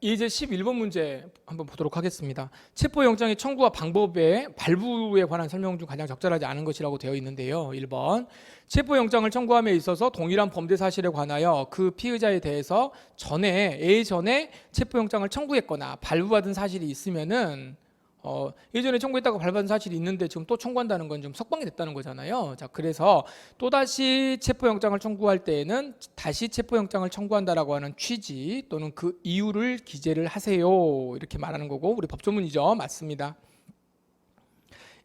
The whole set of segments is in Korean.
이제 11번 문제 한번 보도록 하겠습니다. 체포영장의 청구와 방법의 발부에 관한 설명 중 가장 적절하지 않은 것이라고 되어 있는데요. 1번 체포영장을 청구함에 있어서 동일한 범죄 사실에 관하여 그 피의자에 대해서 전에 예전에 체포영장을 청구했거나 발부받은 사실이 있으면은 어, 예전에 청구했다고 발부받은 사실이 있는데 지금 또 청구한다는 건 좀 석방이 됐다는 거잖아요. 자, 그래서 또 다시 체포영장을 청구할 때에는 다시 체포영장을 청구한다라고 하는 취지 또는 그 이유를 기재를 하세요. 이렇게 말하는 거고 우리 법조문이죠. 맞습니다.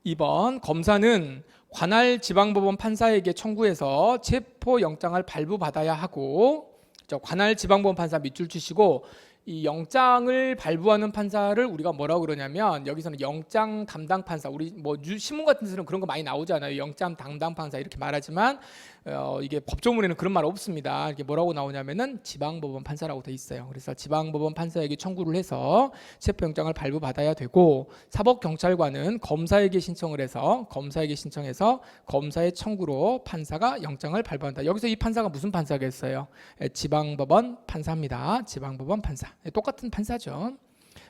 2번 검사는 관할 지방법원 판사에게 청구해서 체포영장을 발부받아야 하고 저 관할 지방법원 판사 밑줄 치시고 이 영장을 발부하는 판사를 우리가 뭐라고 그러냐면 여기서는 영장 담당 판사 우리 뭐 뉴- 신문 같은 데서는 그런 거 많이 나오잖아요. 영장 담당 판사 이렇게 말하지만 어, 이게 법조문에는 그런 말 없습니다. 이게 뭐라고 나오냐면은 지방법원 판사라고 돼 있어요. 그래서 지방법원 판사에게 청구를 해서 체포영장을 발부받아야 되고 사법경찰관은 검사에게 신청을 해서 검사에게 신청해서 검사의 청구로 판사가 영장을 발부한다. 여기서 이 판사가 무슨 판사겠어요? 예, 지방법원 판사입니다. 지방법원 판사. 예, 똑같은 판사죠.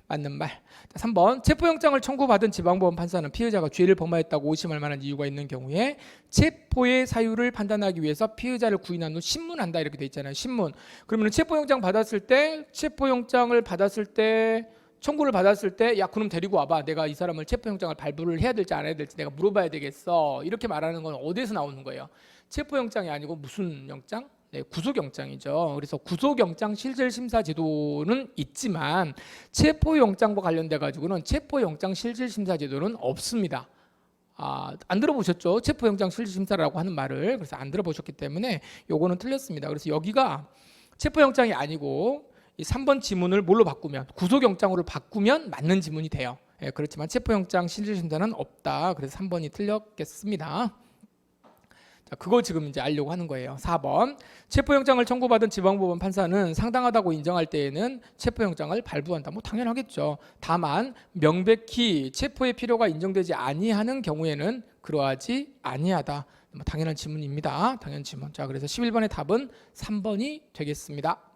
맞는 말. 자, 3번 체포영장을 청구받은 지방법원 판사는 피의자가 죄를 범하였다고 의심할 만한 이유가 있는 경우에 체포의 사유를 판단하기 위해서 피의자를 구인한 후 신문한다 이렇게 돼 있잖아요. 신문. 그러면 체포영장 받았을 때 체포영장을 받았을 때 청구를 받았을 때 야 그럼 데리고 와봐 내가 이 사람을 체포영장을 발부를 해야 될지 안 해야 될지 내가 물어봐야 되겠어 이렇게 말하는 건 어디에서 나오는 거예요 체포영장이 아니고 무슨 영장? 네, 구속영장이죠. 그래서 구속영장 실질심사 제도는 있지만 체포영장과 관련돼 가지고는 체포영장 실질심사 제도는 없습니다. 아, 안 들어보셨죠? 체포영장 실질심사라고 하는 말을 그래서 안 들어보셨기 때문에 요거는 틀렸습니다. 그래서 여기가 체포영장이 아니고 이 3번 지문을 뭘로 바꾸면 구속영장으로 바꾸면 맞는 지문이 돼요. 예, 그렇지만 체포영장 실질심사는 없다. 그래서 3번이 틀렸겠습니다. 자, 그거 지금 이제 알려고 하는 거예요. 4번. 체포영장을 청구받은 지방법원 판사는 상당하다고 인정할 때에는 체포영장을 발부한다. 뭐 당연하겠죠. 다만 명백히 체포의 필요가 인정되지 아니하는 경우에는 그러하지 아니하다. 뭐 당연한 질문입니다. 당연 질문. 자, 그래서 11번의 답은 3번이 되겠습니다.